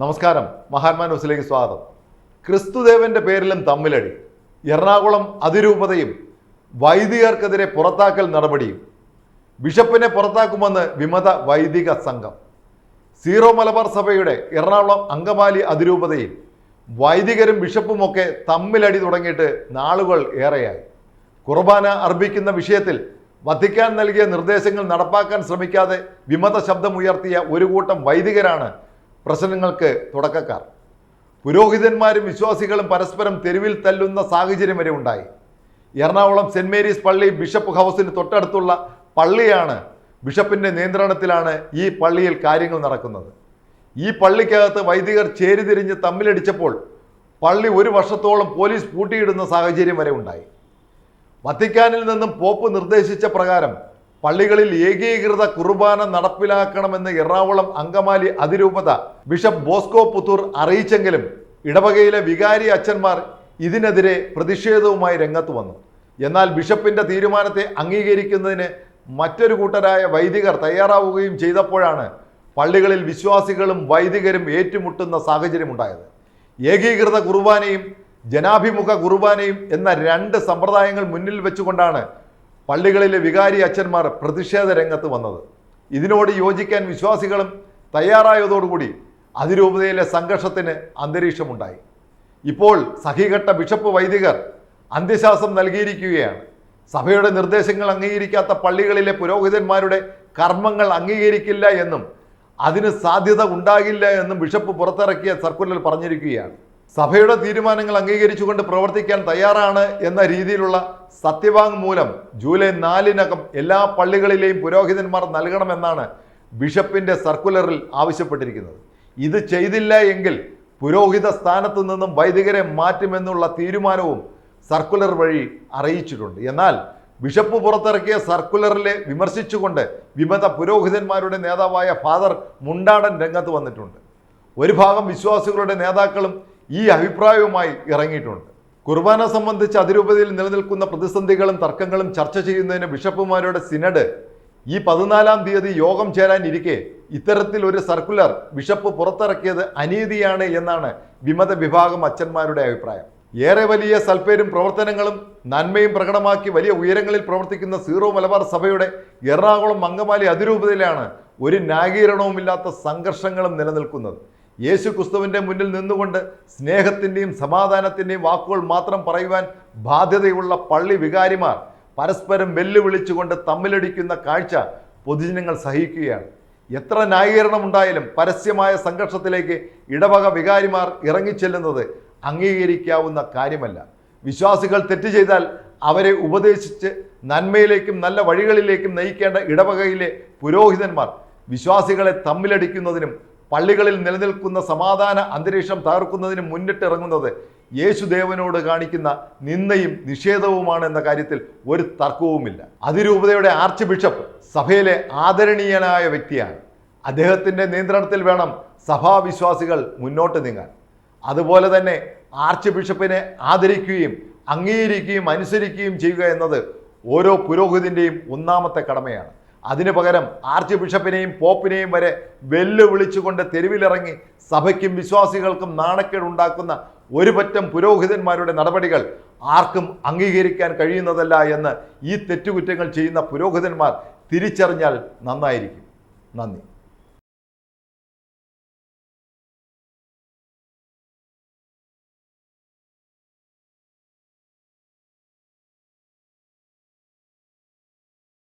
നമസ്കാരം. മഹാത്മാ ന്യൂസിലേക്ക് സ്വാഗതം. ക്രിസ്തുദേവന്റെ പേരിലും തമ്മിലടി. എറണാകുളം അതിരൂപതയും വൈദികർക്കെതിരെ പുറത്താക്കൽ നടപടിയും. ബിഷപ്പിനെ പുറത്താക്കുമെന്ന് വിമത വൈദിക സംഘം. സീറോ മലബാർ സഭയുടെ എറണാകുളം അങ്കമാലി അതിരൂപതയിൽ വൈദികരും ബിഷപ്പുമൊക്കെ തമ്മിലടി തുടങ്ങിയിട്ട് നാളുകൾ ഏറെയായി. കുർബാന അർപ്പിക്കുന്ന വിഷയത്തിൽ വത്തിക്കാൻ നൽകിയ നിർദ്ദേശങ്ങൾ നടപ്പാക്കാൻ ശ്രമിക്കാതെ വിമത ശബ്ദമുയർത്തിയ ഒരു കൂട്ടം വൈദികരാണ് പ്രശ്നങ്ങൾക്ക് തുടക്കക്കാർ. പുരോഹിതന്മാരും വിശ്വാസികളും പരസ്പരം തെരുവിൽ തല്ലുന്ന സാഹചര്യം വരെ ഉണ്ടായി. എറണാകുളം സെന്റ് മേരീസ് പള്ളി ബിഷപ്പ് ഹൗസിന് തൊട്ടടുത്തുള്ള പള്ളിയാണ് ബിഷപ്പിന്റെ നിയന്ത്രണത്തിലാണ് ഈ പള്ളിയിൽ കാര്യങ്ങൾ നടക്കുന്നത്. ഈ പള്ളിക്കകത്ത് വൈദികർ ചേരിതിരിഞ്ഞ് തമ്മിലടിച്ചപ്പോൾ പള്ളി ഒരു വർഷത്തോളം പോലീസ് പൂട്ടിയിടുന്ന സാഹചര്യം വരെ ഉണ്ടായി. വത്തിക്കാനിൽ നിന്നും പോപ്പ് നിർദ്ദേശിച്ച പ്രകാരം പള്ളികളിൽ ഏകീകൃത കുർബാന നടപ്പിലാക്കണമെന്ന് എറണാകുളം അങ്കമാലി അതിരൂപത ബിഷപ്പ് ബോസ്കോ പുത്തൂർ അറിയിച്ചെങ്കിലും ഇടവകയിലെ വികാരി അച്ഛന്മാർ ഇതിനെതിരെ പ്രതിഷേധവുമായി രംഗത്ത് വന്നു. എന്നാൽ ബിഷപ്പിന്റെ തീരുമാനത്തെ അംഗീകരിക്കുന്നതിന് മറ്റൊരു കൂട്ടരായ വൈദികർ തയ്യാറാവുകയും ചെയ്തപ്പോഴാണ് പള്ളികളിൽ വിശ്വാസികളും വൈദികരും ഏറ്റുമുട്ടുന്ന സാഹചര്യമുണ്ടായത്. ഏകീകൃത കുർബാനയും ജനാഭിമുഖ കുർബാനയും എന്ന രണ്ട് സമ്പ്രദായങ്ങൾ മുന്നിൽ വെച്ചുകൊണ്ടാണ് പള്ളികളിലെ വികാരി അച്ഛന്മാർ പ്രതിഷേധ രംഗത്ത് വന്നത്. ഇതിനോട് യോജിക്കാൻ വിശ്വാസികളും തയ്യാറായതോടുകൂടി അതിരൂപതയിലെ സംഘർഷത്തിന് അന്തരീക്ഷമുണ്ടായി. ഇപ്പോൾ സഹികെട്ട ബിഷപ്പ് വൈദികർ അന്ത്യശാസം നൽകിയിരിക്കുകയാണ്. സഭയുടെ നിർദ്ദേശങ്ങൾ അംഗീകരിക്കാത്ത പള്ളികളിലെ പുരോഹിതന്മാരുടെ കർമ്മങ്ങൾ അംഗീകരിക്കില്ല എന്നും അതിന് സാധ്യത ഉണ്ടാകില്ല എന്നും ബിഷപ്പ് പുറത്തിറക്കിയ സർക്കുലർ പറഞ്ഞിരിക്കുകയാണ്. സഭയുടെ തീരുമാനങ്ങൾ അംഗീകരിച്ചുകൊണ്ട് പ്രവർത്തിക്കാൻ തയ്യാറാണ് എന്ന രീതിയിലുള്ള സത്യവാങ്മൂലം ജൂലൈ നാലിനകം എല്ലാ പള്ളികളിലെയും പുരോഹിതന്മാർ നൽകണമെന്നാണ് ബിഷപ്പിന്റെ സർക്കുലറിൽ ആവശ്യപ്പെട്ടിരിക്കുന്നത്. ഇത് ചെയ്തില്ല എങ്കിൽ പുരോഹിത സ്ഥാനത്തു നിന്നും വൈദികരെ മാറ്റുമെന്നുള്ള തീരുമാനവും സർക്കുലർ വഴി അറിയിച്ചിട്ടുണ്ട്. എന്നാൽ ബിഷപ്പ് പുറത്തിറക്കിയ സർക്കുലറിലെ വിമർശിച്ചുകൊണ്ട് വിമത പുരോഹിതന്മാരുടെ നേതാവായ ഫാദർ മുണ്ടാടൻ രംഗത്ത് വന്നിട്ടുണ്ട്. ഒരു ഭാഗം വിശ്വാസികളുടെ നേതാക്കളും ഈ അഭിപ്രായവുമായി ഇറങ്ങിയിട്ടുണ്ട്. കുർബാന സംബന്ധിച്ച് അതിരൂപതയിൽ നിലനിൽക്കുന്ന പ്രതിസന്ധികളും തർക്കങ്ങളും ചർച്ച ചെയ്യുന്നതിന് ബിഷപ്പുമാരുടെ സിനഡ് ഈ പതിനാലാം തീയതി യോഗം ചേരാനിരിക്കെ ഇത്തരത്തിൽ ഒരു സർക്കുലർ ബിഷപ്പ് പുറത്തിറക്കിയത് അനീതിയാണ് എന്നാണ് വിമത വിഭാഗം അച്ഛന്മാരുടെ അഭിപ്രായം. ഏറെ വലിയ സൽപ്പേരും പ്രവർത്തനങ്ങളും നന്മയും പ്രകടമാക്കി വലിയ ഉയരങ്ങളിൽ പ്രവർത്തിക്കുന്ന സീറോ മലബാർ സഭയുടെ എറണാകുളം മങ്കമാലി അതിരൂപതയിലാണ് ഒരു ന്യായീകരണവുമില്ലാത്ത സംഘർഷങ്ങളും നിലനിൽക്കുന്നത്. യേശു ക്രിസ്തുവിന്റെ മുന്നിൽ നിന്നുകൊണ്ട് സ്നേഹത്തിന്റെയും സമാധാനത്തിന്റെയും വാക്കുകൾ മാത്രം പറയുവാൻ ബാധ്യതയുള്ള പള്ളി വികാരിമാർ പരസ്പരം വെല്ലുവിളിച്ചുകൊണ്ട് തമ്മിലടിക്കുന്ന കാഴ്ച പൊതുജനങ്ങൾ സഹിക്കുകയാണ്. എത്ര ന്യായീകരണം ഉണ്ടായാലും പരസ്യമായ സംഘർഷത്തിലേക്ക് ഇടവക വികാരിമാർ ഇറങ്ങിച്ചെല്ലുന്നത് അംഗീകരിക്കാവുന്ന കാര്യമല്ല. വിശ്വാസികൾ തെറ്റ് ചെയ്താൽ അവരെ ഉപദേശിച്ച് നന്മയിലേക്കും നല്ല വഴികളിലേക്കും നയിക്കേണ്ട ഇടവകയിലെ പുരോഹിതന്മാർ വിശ്വാസികളെ തമ്മിലടിക്കുന്നതിനും പള്ളികളിൽ നിലനിൽക്കുന്ന സമാധാന അന്തരീക്ഷം തകർക്കുന്നതിന് മുന്നിട്ടിറങ്ങുന്നത് യേശുദേവനോട് കാണിക്കുന്ന നിന്ദയും നിഷേധവുമാണ് എന്ന കാര്യത്തിൽ ഒരു തർക്കവുമില്ല. അതിരൂപതയുടെ ആർച്ച് ബിഷപ്പ് സഭയിലെ ആദരണീയനായ വ്യക്തിയാണ്. അദ്ദേഹത്തിന്റെ നിയന്ത്രണത്തിൽ വേണം സഭാവിശ്വാസികൾ മുന്നോട്ട് നീങ്ങാൻ. അതുപോലെ തന്നെ ആർച്ച് ബിഷപ്പിനെ ആദരിക്കുകയും അംഗീകരിക്കുകയും അനുസരിക്കുകയും ചെയ്യുക എന്നത് ഓരോ പുരോഹിതന്റെയും ഒന്നാമത്തെ കടമയാണ്. അതിനു പകരം ആർച്ച് ബിഷപ്പിനെയും പോപ്പിനെയും വരെ വെല്ലുവിളിച്ചുകൊണ്ട് തെരുവിലിറങ്ങി സഭയ്ക്കും വിശ്വാസികൾക്കും നാണക്കേടുണ്ടാക്കുന്ന ഒരു പറ്റം പുരോഹിതന്മാരുടെ നടപടികൾ ആർക്കും അംഗീകരിക്കാൻ കഴിയുന്നതല്ല എന്ന് ഈ തെറ്റുകുറ്റങ്ങൾ ചെയ്യുന്ന പുരോഹിതന്മാർ തിരിച്ചറിഞ്ഞാൽ നന്നായിരിക്കും. നന്ദി.